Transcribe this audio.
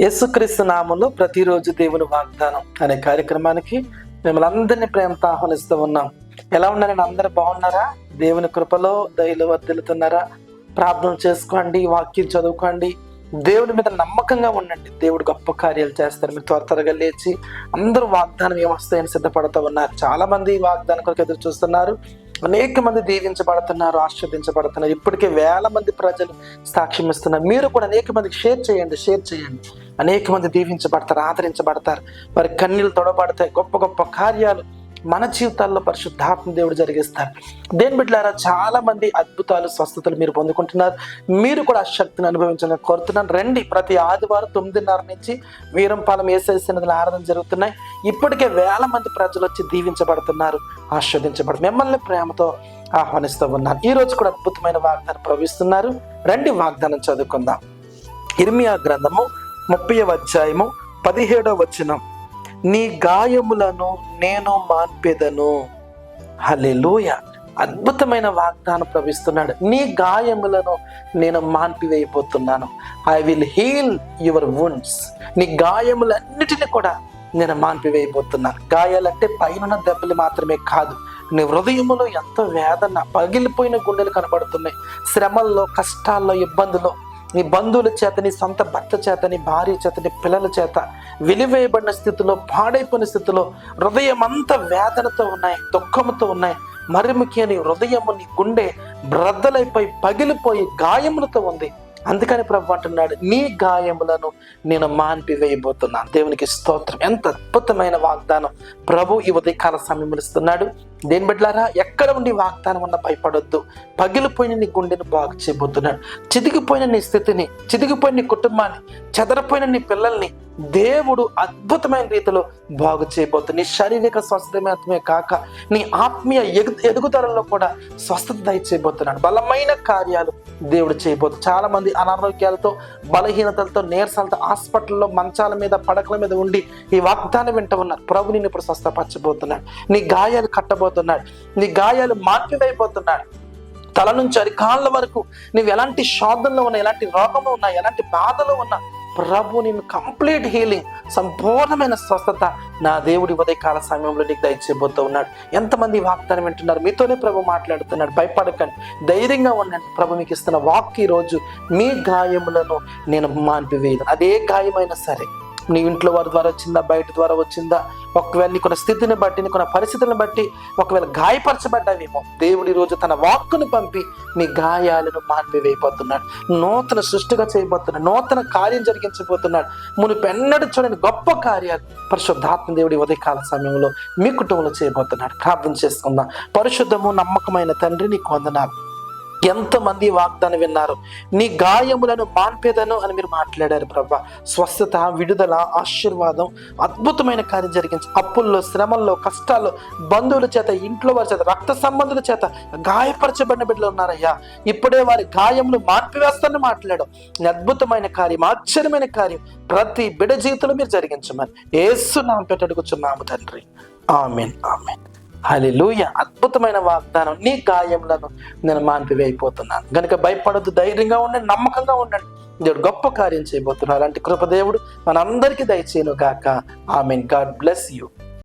యేసుక్రీస్తు నామంలో ప్రతిరోజు దేవుని వాగ్దానం అనే కార్యక్రమానికి మిమ్మల్ని అందరినీ ప్రేమతో ఆహ్వానిస్తూ ఉన్నాం. ఎలా ఉన్నారని అందరు బాగున్నారా? దేవుని కృపలో దయలు వర్దిలుతున్నారా ప్రార్థన చేసుకోండి వాక్యం చదువుకోండి. దేవుని మీద నమ్మకంగా ఉండండి. దేవుడు గొప్ప కార్యాలు చేస్తారు. మీరు త్వర త్వరగా లేచి అందరూ వాగ్దానం ఏమొస్తాయని సిద్ధపడుతూ ఉన్నారు. చాలా మంది ఈ వాగ్దానం కొరకు ఎదురు చూస్తున్నారు. అనేక మంది దీవించబడుతున్నారు ఆస్వాదించబడుతున్నారు ఇప్పటికే వేల మంది ప్రజలు సాక్ష్యం ఇస్తున్నారు. మీరు కూడా అనేక మందికి షేర్ చేయండి షేర్ చేయండి. అనేక మంది దీవించబడతారు ఆదరించబడతారు. వారి కన్నీళ్ళు తొడబడతాయి. గొప్ప గొప్ప కార్యాలు మన జీవితాల్లో పరిశుద్ధాత్మ దేవుడు జరిగిస్తారు. దేని బిడ్డలారా చాలా మంది అద్భుతాలు స్వస్థతలు మీరు పొందుకుంటున్నారు. మీరు కూడా ఆ శక్తిని అనుభవించాలని కోరుతున్నాను. రండి ప్రతి ఆదివారం తొమ్మిదిన్నర నుంచి వీరంపాలెం ఏసేసినది ఆరాధన జరుగుతున్నాయి. ఇప్పటికే వేల మంది ప్రజలు వచ్చి దీవించబడుతున్నారు ఆస్వాదించబడు మిమ్మల్ని ప్రేమతో ఆహ్వానిస్తూ ఉన్నారు ఈ రోజు కూడా అద్భుతమైన వాగ్దానం ప్రవహిస్తున్నారు. రండి వాగ్దానం చదువుకుందాం. ఇర్మియా గ్రంథము ముప్పై అధ్యాయము పదిహేడవ వచనం. నీ గాయములను నేను మాన్పెదను. హలెలూయ అద్భుతమైన వాగ్దానం ప్రవిస్తున్నాడు నీ గాయములను నేను మాన్పివేయబోతున్నాను. I will heal your wounds నీ గాయములన్నిటిని కూడా నేను మాన్పివేయబోతున్నాను. గాయాలంటే పైన దెబ్బలు మాత్రమే కాదు నీ హృదయములో ఎంతో వేదన పగిలిపోయిన గుండెలు కనబడుతున్నాయి. శ్రమల్లో కష్టాల్లో ఇబ్బందుల్లో నీ బంధువుల చేత నీ సొంత భర్త చేత నీ భార్య చేత నీ పిల్లల చేత వెలివేయబడిన స్థితిలో పాడైపోయిన స్థితిలో హృదయం అంతా వేదనతో ఉన్నాయి దుఃఖంతో ఉన్నాయి. మరి ముఖ్యంగా నీ హృదయము నీ గుండె బ్రద్దలైపోయి పగిలిపోయి గాయములతో ఉంది. అందుకని ప్రభు అంటున్నాడు నీ గాయములను నేను మాన్పివేయబోతున్నాను. దేవునికి స్తోత్రం. ఎంత అద్భుతమైన వాగ్దానం. ప్రభు ఈ ఉదయకాల సమయం ఇస్తున్నాడు. దేని బిడ్డలారా? ఎక్కడ ఉండి వాగ్దానం ఉన్న భయపడొద్దు. పగిలిపోయిన నీ గుండెను బాగు చేయబోతున్నాడు. చితికిపోయిన నీ స్థితిని చితికిపోయిన నీ కుటుంబాన్ని చెదరపోయిన నీ పిల్లల్ని దేవుడు అద్భుతమైన రీతిలో బాగు చేయబోతుంది నీ శారీరక స్వస్థత మాత్రమే కాక నీ ఆత్మీయ ఎగు ఎదుగుదలలో కూడా స్వస్థత దయచేయబోతున్నాడు. బలమైన కార్యాలు దేవుడు చేయబోతు చాలా మంది అనారోగ్యాలతో బలహీనతలతో నీరసాలతో హాస్పిటల్లో మంచాల మీద పడకల మీద ఉండి ఈ వాగ్దానం వింట ఉన్నారు. ప్రభు నేను ఇప్పుడు స్వస్థపరచబోతున్నాడు. నీ గాయాలు కట్టబోతున్నాడు. నీ గాయాలు మార్పివేయబోతున్నాడు తల నుంచి అరికాళ్ళ వరకు నువ్వు ఎలాంటి శోధనలో ఉన్నా ఎలాంటి రోగంలో ఉన్నా ఎలాంటి బాధలో ఉన్నా ప్రభు నేను కంప్లీట్ హీలింగ్ సంపూర్ణమైన స్వస్థత నా దేవుడి ఉదయకాల సమయంలో నీకు దయచేయబోతూ ఉన్నాడు. ఎంతమంది వాక్తాన్ని వాగ్దానం వింటున్నారు? మీతోనే ప్రభు మాట్లాడుతున్నాడు. భయపడకండి. ధైర్యంగా ఉండండి. ప్రభు మీకు ఇస్తున్న వాక్ ఈరోజు రోజు మీ గాయములను నేను మాన్పివేయను. అదే గాయమైనా సరే నీ ఇంట్లో వారి ద్వారా వచ్చిందా బయట ద్వారా వచ్చిందా? ఒకవేళ నీకున్న స్థితిని బట్టి నీకున్న పరిస్థితులను బట్టి ఒకవేళ గాయపరచబడ్డావేమో దేవుడి రోజు తన వాక్కును పంపి నీ గాయాలను మాన్పివేయబోతున్నాడు. నూతన సృష్టిగా చేయబోతున్నాడు. నూతన కార్యం జరిగించబోతున్నాడు. మునిపెన్నడు చూడని గొప్ప కార్యాలు పరిశుద్ధాత్మ దేవుడి ఉదయకాల సమయంలో మీ కుటుంబంలో చేయబోతున్నాడు. ప్రార్థన చేసుకుందాం. పరిశుద్ధము నమ్మకమైన తండ్రి నీకు వందనాలు. ఎంతమంది వాగ్దానం విన్నారు? నీ గాయములను మాన్పేదను అని మీరు మాట్లాడారు ప్రభా. స్వస్థత విడుదల ఆశీర్వాదం అద్భుతమైన కార్యం జరిగింది. అప్పుల్లో శ్రమల్లో కష్టాల్లో బంధువుల చేత ఇంట్లో వారి చేత రక్త సంబంధుల చేత గాయపరచబడిన బిడ్డలు ఉన్నారయ్యా. ఇప్పుడే వారి గాయములు మాన్పివేస్తానని మాట్లాడు అద్భుతమైన కార్యం ఆశ్చర్యమైన కార్యం ప్రతి బిడ జీవితంలో మీరు జరిగించమని. ఏసు నామ పెట్టడుకుచున్నాము తండ్రి. ఆమెన్. ఆమెన్ అద్భుతమైన వాగ్దానం. నీ గాయములను నేను మాన్పివైపోతున్నాను గనుక భయపడద్దు ధైర్యంగా ఉండండి నమ్మకంగా ఉండండి. దేవుడు గొప్ప కార్యం చేయబోతున్నారు అలాంటి కృపదేవుడు మనందరికీ దయచేయను గాక మీన్ గాడ్ బ్లెస్ యూ.